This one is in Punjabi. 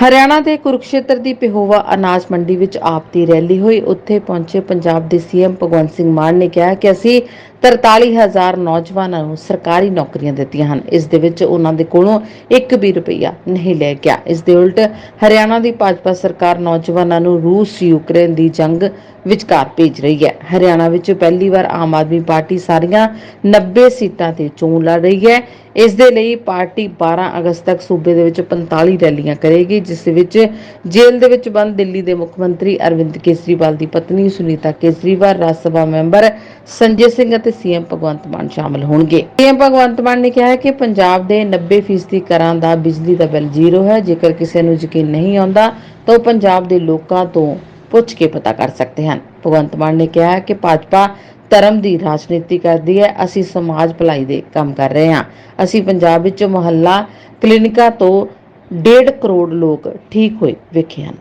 ਹਰਿਆਣਾ ਦੇ ਕੁਰੂਕਸ਼ੇਤਰ ਦੀ ਪਿਹੋਵਾ ਅਨਾਜ ਮੰਡੀ ਵਿੱਚ ਆਪ ਦੀ ਰੈਲੀ ਹੋਈ। ਉੱਥੇ ਪਹੁੰਚੇ ਪੰਜਾਬ ਦੇ ਸੀਐਮ ਭਗਵੰਤ ਸਿੰਘ ਮਾਨ ਨੇ ਕਿਹਾ ਕਿ ਅਸੀਂ 43000 ਨੌਜਵਾਨਾਂ ਨੂੰ ਸਰਕਾਰੀ ਨੌਕਰੀਆਂ ਦਿੱਤੀਆਂ ਹਨ। ਇਸ ਦੇ ਵਿੱਚ ਉਹਨਾਂ ਦੇ ਕੋਲੋਂ 1 ਵੀ ਰੁਪਈਆ ਨਹੀਂ ਲਿਆ ਗਿਆ। ਇਸ ਦੇ ਉਲਟ ਹਰਿਆਣਾ ਦੀ ਭਾਜਪਾ ਸਰਕਾਰ ਨੌਜਵਾਨਾਂ ਨੂੰ ਰੂਸ, ਯੂਕਰੇਨ ਦੀ ਜੰਗ ਵਿਚਕਾਰ ਭੇਜ ਰਹੀ ਹੈ। ਹਰਿਆਣਾ ਵਿੱਚ ਪਹਿਲੀ ਵਾਰ ਆਮ ਆਦਮੀ ਪਾਰਟੀ ਸਾਰੀਆਂ 90 ਸੀਟਾਂ ਤੇ ਚੋਣ ਲੜ ਰਹੀ ਹੈ। ਇਸ ਦੇ ਲਈ ਪਾਰਟੀ 12 ਅਗਸਤ ਤੱਕ ਸੂਬੇ ਦੇ ਵਿੱਚ 45 ਰੈਲੀਆਂ ਕਰੇਗੀ, ਜਿਸ ਵਿੱਚ ਜੇਲ੍ਹ ਦੇ ਵਿੱਚ ਬੰਦ, ਦਿੱਲੀ ਦੇ ਮੁੱਖ ਮੰਤਰੀ ਅਰਵਿੰਦ ਕੇਜਰੀਵਾਲ ਦੀ ਪਤਨੀ ਸੁਨੀਤਾ ਕੇਜਰੀਵਾਲ, ਰਾਜ ਸਭਾ ਮੈਂਬਰ ਸੰਜੇ ਸਿੰਘ ਅਤੇ ਸੀਐਮ ਭਗਵੰਤ ਮਾਨ ਸ਼ਾਮਲ ਹੋਣਗੇ। ਸੀਐਮ ਭਗਵੰਤ ਮਾਨ ਨੇ ਕਿਹਾ ਹੈ ਕਿ ਪੰਜਾਬ ਦੇ 90% ਘਰਾਂ ਦਾ ਬਿਜਲੀ ਦਾ ਬਿੱਲ ਜ਼ੀਰੋ ਹੈ। ਜੇਕਰ ਕਿਸੇ ਨੂੰ ਯਕੀਨ ਨਹੀਂ ਆਉਂਦਾ, ਤਾਂ ਉਹ ਪੰਜਾਬ ਦੇ ਲੋਕਾਂ ਤੋਂ ਪੁੱਛ ਕੇ ਪਤਾ ਕਰ ਸਕਦੇ ਹਨ। ਭਗਵੰਤ ਮਾਨ ਨੇ ਕਿਹਾ ਕਿ ਭਾਜਪਾ ਧਰਮ ਦੀ ਰਾਜਨੀਤੀ ਕਰਦੀ ਹੈ। ਅਸੀਂ ਸਮਾਜ ਭਲਾਈ ਦੇ ਕੰਮ ਕਰ ਰਹੇ ਹਾਂ। ਅਸੀਂ ਪੰਜਾਬ ਵਿੱਚ ਮੁਹੱਲਾ ਕਲੀਨਿਕਾਂ ਤੋਂ 1.5 ਕਰੋੜ ਲੋਕ ਠੀਕ ਹੋਏ ਵੇਖੇ ਹਨ।